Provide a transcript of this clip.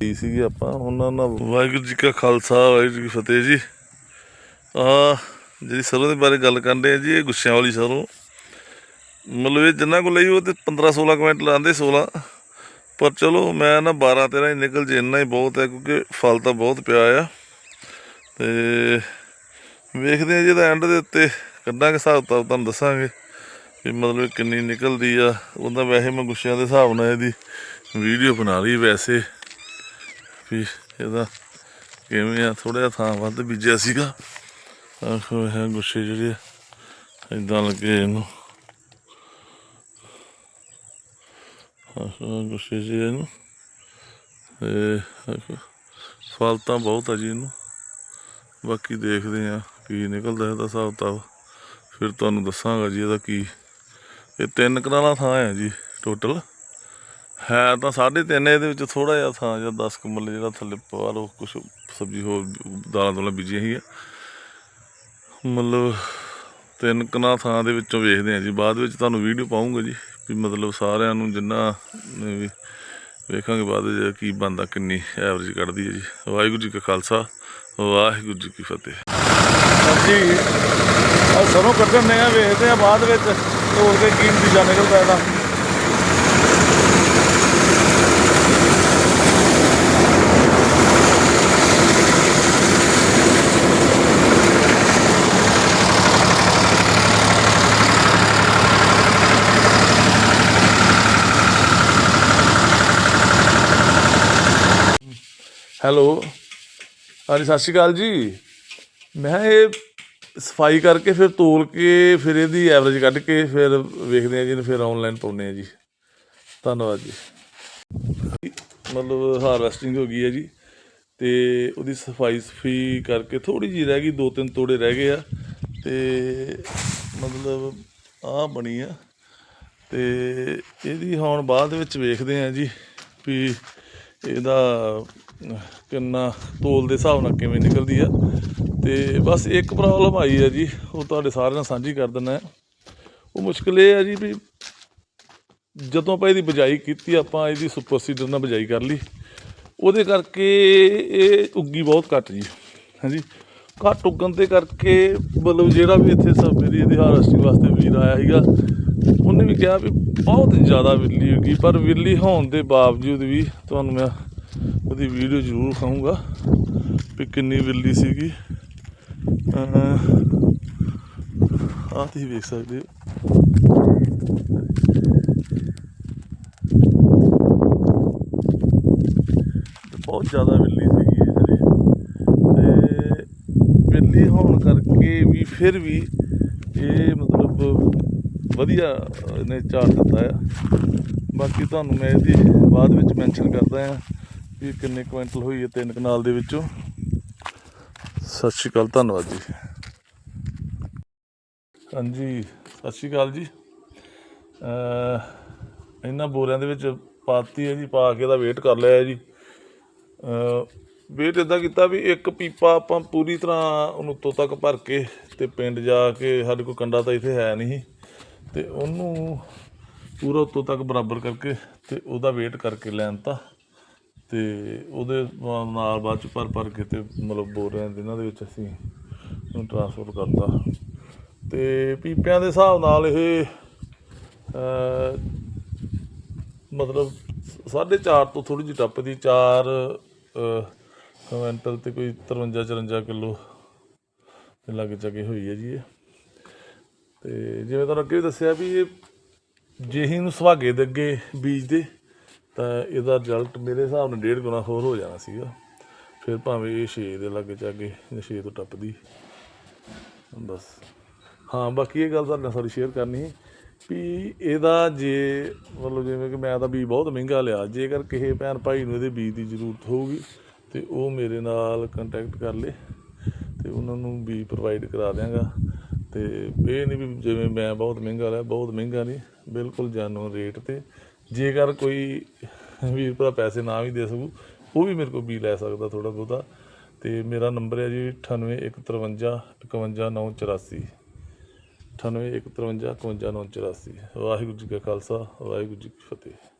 ਦੀ ਸੀਗੇ ਆਪਾਂ, ਉਹਨਾਂ ਨਾਲ ਵਾਹਿਗੁਰੂ ਜੀ ਕਾ ਖਾਲਸਾ, ਵਾਹਿਗੁਰੂ ਜੀ ਕੀ ਫਤਿਹ ਜੀ। ਆ ਜਿਹੜੀ ਸਰੋਂ ਦੇ ਬਾਰੇ ਗੱਲ ਕਰਦੇ ਆ ਜੀ, ਇਹ ਗੁੱਸਿਆਂ ਵਾਲੀ ਸਰੋਂ। ਮਤਲਬ ਇਹ ਜਿੰਨਾ ਕੋ ਲਈ ਉਹ ਤੇ 15 16 ਕੁਇੰਟਲ ਆਂਦੇ 16 ਪਰ ਚਲੋ, ਮੈਂ ਨਾ 12 13 ਹੀ ਨਿਕਲ ਜੇ, ਇੰਨਾ ਹੀ ਬਹੁਤ ਹੈ, ਕਿਉਂਕਿ ਫਲ ਤਾਂ ਬਹੁਤ ਪਿਆ ਆ। ਤੇ ਵੇਖਦੇ ਆ ਜੀ, ਇਹਦਾ ਐਂਡ ਦੇ ਉੱਤੇ ਕੱਢਾਂਗੇ, ਹਿਸਾਬ ਤਾਂ ਤੁਹਾਨੂੰ ਦੱਸਾਂਗੇ ਵੀ ਮਤਲਬ ਕਿੰਨੀ ਨਿਕਲਦੀ ਆ। ਉਹਦਾ ਵੈਸੇ ਮੈਂ ਗੁੱਸਿਆਂ ਦੇ ਹਿਸਾਬ ਨਾਲ ਇਹਦੀ ਵੀਡੀਓ ਬਣਾ ਲਈ ਵੈਸੇ। ਵੀ ਇਹਦਾ ਕਿਵੇਂ ਆ ਥੋੜਾ ਜਿਹਾ ਥਾਂ ਵੱਧ ਬੀਜਿਆ ਸੀਗਾ। ਆਖੋ ਇਹ ਗੁੱਸੇ ਜਿਹੜੇ ਇਦਾਂ ਲੱਗੇ ਇਹਨੂੰ। ਆਖੋ ਗੁੱਸੇ ਜੀ ਇਹਨੂੰ। ਤੇ ਆਖੋ ਫਲ ਤਾਂ ਬਹੁਤ ਆ ਜੀ ਇਹਨੂੰ। ਬਾਕੀ ਦੇਖਦੇ ਆ ਕੀ ਨਿਕਲਦਾ ਇਹਦਾ ਹਿਸਾਬ ਤਾਂ। ਫਿਰ ਤੁਹਾਨੂੰ ਦੱਸਾਂਗਾ ਜੀ ਇਹਦਾ ਕੀ। ਇਹ ਤਿੰਨ ਕਨਾਲਾਂ ਥਾਂ ਹੈ ਜੀ ਟੋਟਲ ਹੈ ਤਾਂ ਸਾਢੇ ਤਿੰਨ ਇਹਦੇ ਵਿੱਚ ਥੋੜਾ ਜਿਹਾ ਥਾਂ ਜਾਂ 10 ਕਮਲ ਜਿਹੜਾ ਥੱਲੇ ਪਾ ਲਓ ਕੁਝ ਸਬਜ਼ੀ ਹੋਰ ਦਾਲਾਂ ਦੋਲਾਂ ਬੀਜੀਆਂ ਹੀ ਆ ਮਤਲਬ ਤਿੰਨ ਕਨਾ ਥਾਂ ਦੇ ਵਿੱਚੋਂ ਵੇਖਦੇ ਆ ਜੀ। ਬਾਅਦ ਵਿੱਚ ਤੁਹਾਨੂੰ ਵੀਡੀਓ ਪਾਉਂਗਾ ਜੀ ਵੀ ਮਤਲਬ ਸਾਰਿਆਂ ਨੂੰ ਜਿੰਨਾ ਨੇ ਵੀ ਵੇਖਾਂਗੇ ਬਾਅਦ ਵਿੱਚ ਕੀ ਬੰਦਾ ਕਿੰਨੀ ਐਵਰੇਜ ਕੱਢਦੀ ਹੈ ਜੀ। ਵਾਹਿਗੁਰੂ ਜੀ ਕਾ ਖਾਲਸਾ, ਵਾਹਿਗੁਰੂ ਜੀ ਕੀ ਫਤਿਹ। ਹਾਂਜੀ ਆ ਸਰੋਂ ਕੱਢਣ ਨੇ ਆ, ਵੇਖਦੇ ਆ ਬਾਅਦ ਵਿੱਚ ਤੋੜ ਕੇ ਕੀ ਨਤੀਜਾ ਨਿਕਲਦਾ ਇਹਦਾ। ਹੈਲੋ। ਹਾਂਜੀ, ਸਤਿ ਸ਼੍ਰੀ ਅਕਾਲ ਜੀ। ਮੈਂ ਇਹ ਸਫ਼ਾਈ ਕਰਕੇ ਫਿਰ ਤੋਲ ਕੇ, ਫਿਰ ਇਹਦੀ ਐਵਰੇਜ ਕੱਢ ਕੇ ਫਿਰ ਵੇਖਦੇ ਆ ਜੀ ਫਿਰ ਆਨਲਾਈਨ ਪਾਉਂਦੇ ਆ ਜੀ। ਧੰਨਵਾਦ ਜੀ। ਮਤਲਬ ਹਾਰਵੈਸਟਿੰਗ ਹੋ ਗਈ ਹੈ ਜੀ ਤੇ ਉਹਦੀ ਸਫ਼ਾਈ ਸਫੀ ਕਰਕੇ ਥੋੜੀ ਜੀ ਰਹਿ ਗਈ ਦੋ ਤਿੰਨ ਤੋੜੇ ਰਹਿ ਗਏ ਆ ਤੇ ਮਤਲਬ ਆ ਬਣੀ ਆ ਤੇ ਇਹਦੀ ਹੁਣ ਬਾਅਦ ਵਿੱਚ ਵੇਖਦੇ ਆ ਜੀ ਵੀ ਇਹਦਾ ਕਿੰਨਾ ਤੋਲ ਦੇ ਹਿਸਾਬ ਨਾਲ ਕਿਵੇਂ ਨਿਕਲਦੀ ਆ। ਤੇ ਬਸ ਇੱਕ ਪ੍ਰੋਬਲਮ ਆਈ ਹੈ ਜੀ, ਉਹ ਤੁਹਾਡੇ ਸਾਰਿਆਂ ਨਾਲ ਸਾਂਝੀ ਕਰ ਦਿੰਦਾ ਉਹ ਮੁਸ਼ਕਲ ਇਹ ਹੈ ਜੀ ਵੀ ਜਦੋਂ ਆਪਾਂ ਇਹਦੀ ਬਜਾਈ ਕੀਤੀ, ਆਪਾਂ ਇਹਦੀ ਸੁਪਰ ਸੀਡਰ ਨਾਲ ਬਜਾਈ ਕਰ ਲਈ। ਉਹਦੇ ਕਰਕੇ ਇਹ ਉੱਗੀ ਬਹੁਤ ਘੱਟ ਜੀ, ਹਾਂਜੀ। ਘੱਟ ਉੱਗਣ ਦੇ ਕਰਕੇ ਮਤਲਬ ਜਿਹੜਾ ਵੀ ਇੱਥੇ ਸਭ ਮੇਰੀ ਇਹਦੀ ਹਾਰਵੈਸਟਿੰਗ ਵਾਸਤੇ ਵੀਰ ਆਇਆ ਸੀਗਾ, ਉਹਨੇ ਵੀ ਕਿਹਾ ਵੀ ਬਹੁਤ ਜ਼ਿਆਦਾ ਬਿੱਲੀ ਹੋ ਗਈ ਪਰ ਬਿੱਲੀ ਹੋਣ ਦੇ ਬਾਵਜੂਦ ਵੀ ਤੁਹਾਨੂੰ ਮੈਂ ਉਹਦੀ ਵੀਡੀਓ ਜ਼ਰੂਰ ਖਾਊਂਗਾ ਵੀ ਕਿੰਨੀ ਬਿੱਲੀ ਸੀਗੀ। ਆਹ ਤੁਸੀਂ ਵੇਖ ਸਕਦੇ ਹੋ। ਬਹੁਤ ਜ਼ਿਆਦਾ ਬਿੱਲੀ ਸੀਗੀ ਇਹ ਹਜੇ। ਤੇ ਵਿਰਲੀ ਹੋਣ ਕਰਕੇ ਵੀ ਫਿਰ ਵੀ ਇਹ ਮਤਲਬ ਵਧੀਆ ਨੇ ਝਾੜ ਦਿੱਤਾ ਆ। ਬਾਕੀ ਤੁਹਾਨੂੰ ਮੈਂ ਇਹਦੀ ਬਾਅਦ ਵਿੱਚ ਮੈਂਸ਼ਨ ਕਰਦਾ ਆ ਵੀ ਕਿੰਨੇ ਕੁਇੰਟਲ ਹੋਈ ਹੈ ਤਿੰਨ ਕਨਾਲ ਦੇ ਵਿੱਚੋਂ। ਸਤਿ ਸ਼੍ਰੀ ਅਕਾਲ, ਧੰਨਵਾਦ ਜੀ। ਹਾਂਜੀ, ਸਤਿ ਸ਼੍ਰੀ ਅਕਾਲ ਜੀ। ਅਹ ਇਹਨਾਂ ਬੋਰਿਆਂ ਦੇ ਵਿੱਚ ਪਾਤੀ ਹੈ ਜੀ, ਪਾ ਕੇ ਇਹਦਾ ਵੇਟ ਕਰ ਲਿਆ ਜੀ। ਵੇਟ ਇਦਾਂ ਕੀਤਾ ਵੀ ਇੱਕ ਪੀਪਾ ਆਪਾਂ ਪੂਰੀ ਤਰ੍ਹਾਂ ਉਹਨੂੰ ਉੱਤੋਂ ਤੱਕ ਭਰ ਕੇ ਤੇ ਪਿੰਡ ਜਾ ਕੇ ਸਾਡੇ ਕੋਲ ਕੰਡਾ ਤਾਂ ਇੱਥੇ ਹੈ ਨਹੀਂ ਤੇ ਉਹਨੂੰ ਪੂਰਾ ਉੱਤੋਂ ਤੱਕ ਬਰਾਬਰ ਕਰਕੇ ਤੇ ਉਹਦਾ ਵੇਟ ਕਰਕੇ ਲੈਣ ਤਾ ਤੇ ਉਹਦੇ ਨਾਲ ਬਾਅਦ ਚ ਭਰ ਭਰ ਕੇ ਤੇ ਮਤਲਬ ਬੋਰਿਆਂ ਜਿਨ੍ਹਾਂ ਦੇ ਵਿੱਚ ਅਸੀਂ ਉਹਨੂੰ ਟ੍ਰਾਂਸਫਰ ਕਰਤਾ। ਤੇ ਪੀਪਿਆਂ ਦੇ ਹਿਸਾਬ ਨਾਲ ਇਹ ਅਹ, ਮਤਲਬ 4.5 ਤੋਂ ਥੋੜੀ ਜਿਹੀ ਟੱਪਦੀ 4 ਕੁਇੰਟਲ ਤੇ ਕੋਈ 53 54 ਕਿਲੋ ਦੇ ਲਾਗੇ ਚਾਗੇ ਹੋਈ ਹੈ ਜੀ ਇਹ। ਤੇ ਜਿਵੇਂ ਤੁਹਾਨੂੰ ਅੱਗੇ ਵੀ ਦੱਸਿਆ ਵੀ ਇਹ ਜੇ ਹੀ ਨੂੰ ਸੁਹਾਗੇ ਦੇ ਅੱਗੇ ਬੀਜਦੇ ਤਾਂ ਇਹਦਾ ਰਿਜ਼ਲਟ ਮੇਰੇ ਹਿਸਾਬ ਨਾਲ ਡੇਢ ਗੁਣਾ ਹੋਰ ਹੋ ਜਾਣਾ ਸੀਗਾ। ਫਿਰ ਭਾਵੇਂ ਇਹ 6 ਦੇ ਲਾਗੇ ਚਾਗੇ, ਜਾਂ 6 ਤੋਂ ਟੱਪਦੀ ਬਸ। ਹਾਂ, ਬਾਕੀ ਇਹ ਗੱਲ ਤੁਹਾਡੇ ਨਾਲ ਸਾਰੀ ਸ਼ੇਅਰ ਕਰਨੀ ਸੀ ਵੀ ਇਹਦਾ ਜੇ ਮਤਲਬ ਜਿਵੇਂ ਕਿ ਮੈਂ ਤਾਂ ਬੀਜ ਬਹੁਤ ਮਹਿੰਗਾ ਲਿਆ ਜੇਕਰ ਕਿਸੇ ਭੈਣ ਭਾਈ ਨੂੰ ਇਹਦੇ ਬੀਜ ਦੀ ਜ਼ਰੂਰਤ ਹੋਊਗੀ, ਤੇ ਉਹ ਮੇਰੇ ਨਾਲ ਕੰਟੈਕਟ ਕਰ ਲੇ, ਤੇ ਉਹਨਾਂ ਨੂੰ ਬੀਜ ਪ੍ਰੋਵਾਈਡ ਕਰਾ ਦਿਆਂਗਾ। ਤੇ ਇਹ ਨਹੀਂ ਵੀ ਜਿਵੇਂ ਮੈਂ ਬਹੁਤ ਮਹਿੰਗਾ ਲਿਆ, ਬਹੁਤ ਮਹਿੰਗਾ ਨਹੀਂ, ਬਿਲਕੁਲ ਜਾਨੋ ਰੇਟ ਤੇ। ਜੇਕਰ ਕੋਈ ਵੀਰ ਭਰਾ ਪੈਸੇ ਨਾ ਵੀ ਦੇ ਸਕੂ, ਉਹ ਵੀ ਮੇਰੇ ਕੋਲ ਵੀ ਲੈ ਸਕਦਾ ਥੋੜਾ ਬਹੁਤਾ। ਤੇ ਮੇਰਾ ਨੰਬਰ ਹੈ ਜੀ 9815 51984 9815 51984 ਵਾਹਿਗੁਰੂ ਜੀ ਕਾ ਖਾਲਸਾ, ਵਾਹਿਗੁਰੂ ਜੀ ਕੀ ਫਤਿਹ।